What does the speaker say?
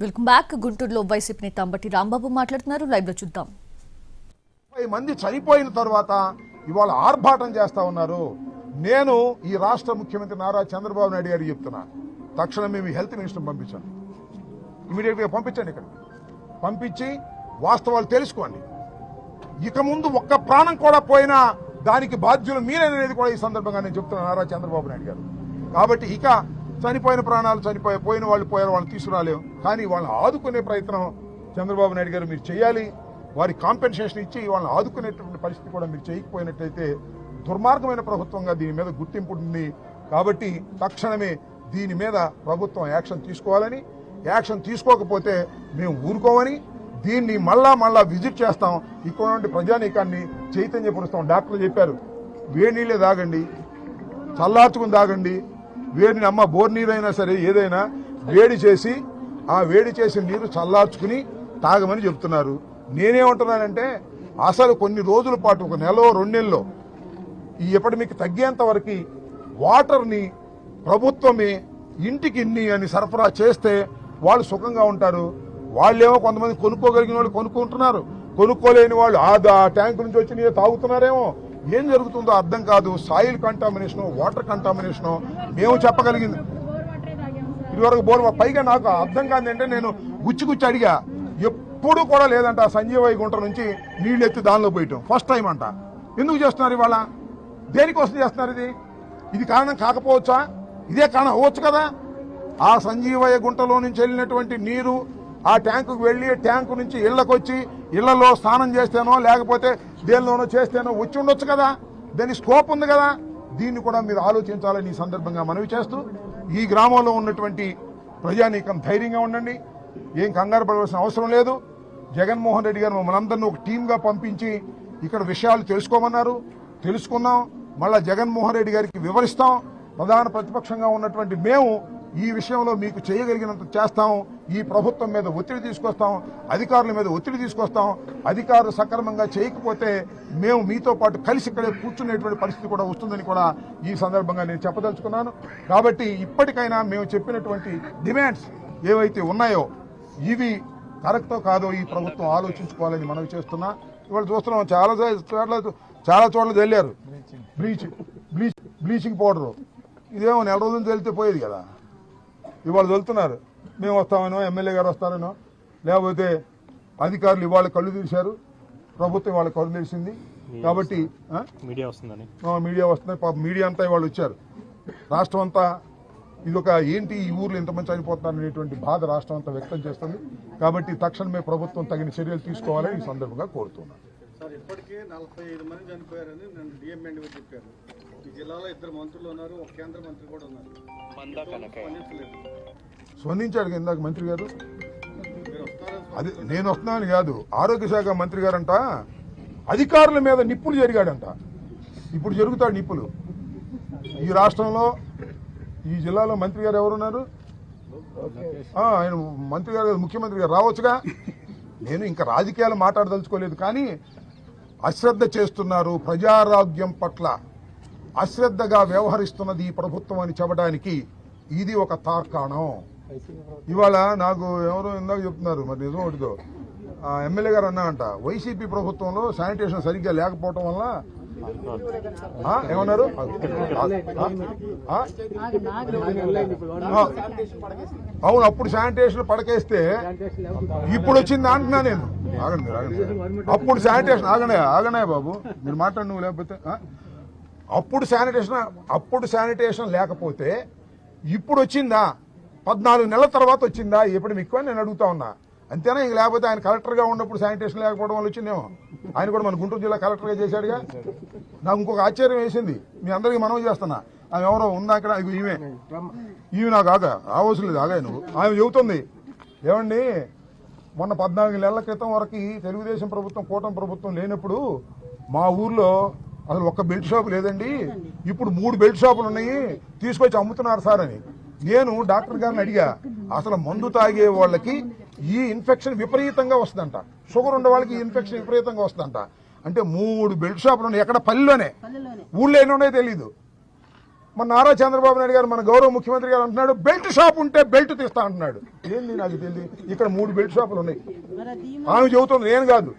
Welcome back. గుంటూరులో YCP నేత అంబటి రాంబాబు మాట్లాడుతున్నారు. లైవ్లో చూద్దాం. ముప్పై మంది చనిపోయిన తర్వాత ఇవాళ ఆర్భాటం చేస్తా ఉన్నారు. నేను ఈ రాష్ట్ర ముఖ్యమంత్రి నారా చంద్రబాబు నాయుడు గారికి చెప్తున్నా. తక్షణం మేము హెల్త్ మినిస్టర్ పంపించండి. ఇమీడియట్గా పంపించండి ఇక్కడ. పంపించి వాస్తవాలు తెలుసుకోండి. ఇక ముందు ఒక్క ప్రాణం కూడా పోయినా దానికి బాధ్యులు మీరేననేది కూడా ఈ సందర్భంగా నేను చెప్తున్నాను నారా చంద్రబాబు నాయుడు గారు. కాబట్టి ఇక చనిపోయిన ప్రాణాలు చనిపోయి పోయిన వాళ్ళు పోయిన వాళ్ళని తీసుకురాలేం కానీ వాళ్ళని ఆదుకునే ప్రయత్నం చంద్రబాబు నాయుడు గారు మీరు చేయాలి. వారి కాంపెన్సేషన్ ఇచ్చి వాళ్ళని ఆదుకునేటువంటి పరిస్థితి కూడా మీరు చేయకపోయినట్లయితే దుర్మార్గమైన ప్రభుత్వంగా దీని మీద గుర్తింపు ఉంది. కాబట్టి తక్షణమే దీని మీద ప్రభుత్వం యాక్షన్ తీసుకోవాలని యాక్షన్ తీసుకోకపోతే మేము ఊరుకోమని దీన్ని మళ్ళా మళ్ళా విజిట్ చేస్తాం. ఇక్కడ నుండి ప్రజానీకాన్ని చైతన్యపరుస్తాం. డాక్టర్లు చెప్పారు వేడి నీళ్ళే తాగండి చల్లార్చుకుని తాగండి వేడిని అమ్మ బోర్ నీరైనా సరే ఏదైనా వేడి చేసి ఆ వేడి చేసిన నీరు చల్లార్చుకుని తాగమని చెప్తున్నారు. నేనేమంటున్నానంటే అసలు కొన్ని రోజుల పాటు ఒక నెల రెండు నెలలో ఈ ఎపిడమిక్ తగ్గేంత వరకు వాటర్ని ప్రభుత్వమే ఇంటికి ఇన్ని అని సరఫరా చేస్తే వాళ్ళు సుఖంగా ఉంటారు. వాళ్ళేమో కొంతమంది కొనుక్కోగలిగిన వాళ్ళు కొనుక్కుంటున్నారు. కొనుక్కోలేని వాళ్ళు ఆ దా- ట్యాంక్ నుంచి వచ్చి నీరు తాగుతున్నారేమో ఏం జరుగుతుందో అర్థం కాదు. సాయిల్ కంటామినేషను వాటర్ కంటామినేషను మేము చెప్పగలిగింది. ఇదివరకు బోర్ పైగా నాకు అర్థం కాదు అంటే నేను గుచ్చిగుచ్చి గుచ్చి అడిగా. ఎప్పుడు కూడా లేదంట ఆ సంజీవయ్య గుంట నుంచి నీళ్ళు ఎత్తి దానిలో పోయటం. ఫస్ట్ టైం అంట. ఎందుకు చేస్తున్నారు ఇవాళ? దేనికోసం చేస్తున్నారు ఇది? ఇది కారణం కాకపోవచ్చా? ఇదే కారణం అవ్వచ్చు కదా? ఆ సంజీవయ్య గుంటలో నుంచి వెళ్ళినటువంటి నీరు ఆ ట్యాంకుకు వెళ్ళి ట్యాంకు నుంచి ఇళ్ళకొచ్చి ఇళ్ళలో స్నానం చేస్తేనో లేకపోతే దేనిలోనో చేస్తేనో వచ్చి ఉండొచ్చు కదా. దాని స్కోప్ ఉంది కదా. దీన్ని కూడా మీరు ఆలోచించాలని ఈ సందర్భంగా మనవి చేస్తూ ఈ గ్రామంలో ఉన్నటువంటి ప్రజానీకం ధైర్యంగా ఉండండి. ఏం కంగారు పడవలసిన అవసరం లేదు. జగన్మోహన్ రెడ్డి గారు మమ్మల్ని అందరినీ ఒక టీంగా పంపించి ఇక్కడ విషయాలు తెలుసుకోమన్నారు. తెలుసుకున్నాం మళ్ళా జగన్మోహన్ రెడ్డి గారికి వివరిస్తాం. ప్రధాన ప్రతిపక్షంగా ఉన్నటువంటి మేము ఈ విషయంలో మీకు చేయగలిగినంత చేస్తాం. ఈ ప్రభుత్వం మీద ఒత్తిడి తీసుకొస్తాం. అధికారుల మీద ఒత్తిడి తీసుకొస్తాం. అధికారులు సక్రమంగా చేయకపోతే మేము మీతో పాటు కలిసి ఇక్కడే కూర్చునేటువంటి పరిస్థితి కూడా వస్తుందని కూడా ఈ సందర్భంగా నేను చెప్పదలుచుకున్నాను. కాబట్టి ఇప్పటికైనా మేము చెప్పినటువంటి డిమాండ్స్ ఏవైతే ఉన్నాయో ఇవి కరెక్టో కాదో ఈ ప్రభుత్వం ఆలోచించుకోవాలని మనవి చేస్తున్నా. ఇవాళ చూస్తున్నాం చాలా చోట్ల చాలా చోట్ల వెళ్ళారు బ్లీచ్ బ్లీచ్ బ్లీచింగ్ పౌడరు ఇదేమో నెల రోజులు వెళ్తే పోయేది కదా. ఇవాళ వెళ్తున్నారు మేము వస్తామనో ఎమ్మెల్యే గారు వస్తారనో లేకపోతే అధికారులు ఇవాళ కళ్ళు తీశారు. ప్రభుత్వం ఇవాళ కళ్ళు తీసింది. కాబట్టి ఆ? మీడియా వస్తుందని. ఆ, మీడియా వస్తున్నాయి. పాప మీడియా అంతా ఇవాళ వచ్చారు. రాష్ట్రం అంతా ఇది ఒక ఏంటి ఈ ఊర్లో ఇంతమంది చనిపోతున్నారు అనేటువంటి బాధ రాష్ట్రం అంతా వ్యక్తం చేస్తుంది. కాబట్టి తక్షణమే ప్రభుత్వం తగిన చర్యలు తీసుకోవాలని ఈ సందర్భంగా కోరుతున్నాను. సార్ ఇప్పటికే నలభై ఐదు మంది చనిపోయారని నేను డిఎంఎండి చెప్పారు. ఈ జిల్లాలో ఇద్దరు మంత్రులు ఉన్నారు ఒక కేంద్ర మంత్రి కూడా ఉన్నారు. స్పందించలేదు స్పందించాడు ఇందాక మంత్రి గారు? అది నేను వస్తున్నాను కాదు ఆరోగ్య శాఖ మంత్రి గారంట అధికారుల మీద నిప్పులు జరిగాడంట. ఇప్పుడు జరుగుతాడు నిప్పులు. ఈ రాష్ట్రంలో ఈ జిల్లాలో మంత్రి గారు ఎవరున్నారు? ఆ, ఆయన మంత్రి గారు ముఖ్యమంత్రి గారు. రావచ్చుగా? నేను ఇంకా రాజకీయాలు మాట్లాడదలుచుకోలేదు కానీ అశ్రద్ధ చేస్తున్నారు ప్రజారోగ్యం పట్ల. అశ్రద్ధగా వ్యవహరిస్తున్నది ఈ ప్రభుత్వం అని చెప్పడానికి ఇది ఒక తార్కాణం. ఇవాళ నాకు ఎవరో ఇందాక చెప్తున్నారు మరి నిజం ఒకటితో ఎమ్మెల్యే గారు అన్నారంట వైసీపీ ప్రభుత్వంలో శానిటేషన్ సరిగ్గా లేకపోవటం వల్ల ఏమన్నారు? అవును అప్పుడు శానిటేషన్ పడకేస్తే ఇప్పుడు వచ్చింది అంటున్నా నేను. ఆగండి ఆగండి. అప్పుడు శానిటేషన్ ఆగనే ఆగనే బాబు. మీరు మాట్లాడి నువ్వు లేకపోతే అప్పుడు శానిటేషన్ అప్పుడు శానిటేషన్ లేకపోతే ఇప్పుడు వచ్చిందా? పద్నాలుగు నెలల తర్వాత వచ్చిందా? ఎప్పుడు మీకు నేను అడుగుతా ఉన్నా. అంతేనా? ఇంక లేకపోతే ఆయన కలెక్టర్గా ఉన్నప్పుడు శానిటేషన్ లేకపోవడం వల్ల వచ్చిందేమో? ఆయన కూడా మన గుంటూరు జిల్లా కలెక్టర్గా చేశాడుగా. నాకు ఇంకొక ఆశ్చర్యం వేసింది. మీ అందరికీ మనం చేస్తున్నా. ఆమె ఎవరో ఉందా అక్కడ ఈమె. ఈమె నాకు ఆగా ఆవసం లేదు ఆగా నువ్వు. ఆమె చెబుతుంది ఏమండి మొన్న పద్నాలుగు నెలల క్రితం వరకు తెలుగుదేశం ప్రభుత్వం కూటమి ప్రభుత్వం లేనప్పుడు మా ఊర్లో అసలు ఒక్క బెల్ట్ షాప్ లేదండి. ఇప్పుడు మూడు బెల్ట్ షాపులు ఉన్నాయి. తీసుకొచ్చి అమ్ముతున్నారు సార్ అని. నేను డాక్టర్ గారిని అడిగా అసలు మందు తాగే వాళ్ళకి ఈ ఇన్ఫెక్షన్ విపరీతంగా వస్తుందంట. షుగర్ ఉండే వాళ్ళకి ఈ ఇన్ఫెక్షన్ విపరీతంగా వస్తుందంట. అంటే మూడు బెల్ట్ షాపులు ఉన్నాయి. ఎక్కడ? పల్లెలోనే. ఊళ్ళో ఎన్ని ఉన్నాయో తెలియదు మన నారా చంద్రబాబు నాయుడు గారు మన గౌరవ ముఖ్యమంత్రి గారు అంటున్నాడు బెల్ట్ షాప్ ఉంటే బెల్ట్ తీస్తా అంటున్నాడు. ఏంది నాకు తెలియదు. ఇక్కడ మూడు బెల్ట్ షాపులు ఉన్నాయి. ఆమె చెబుతుంది నేను కాదు.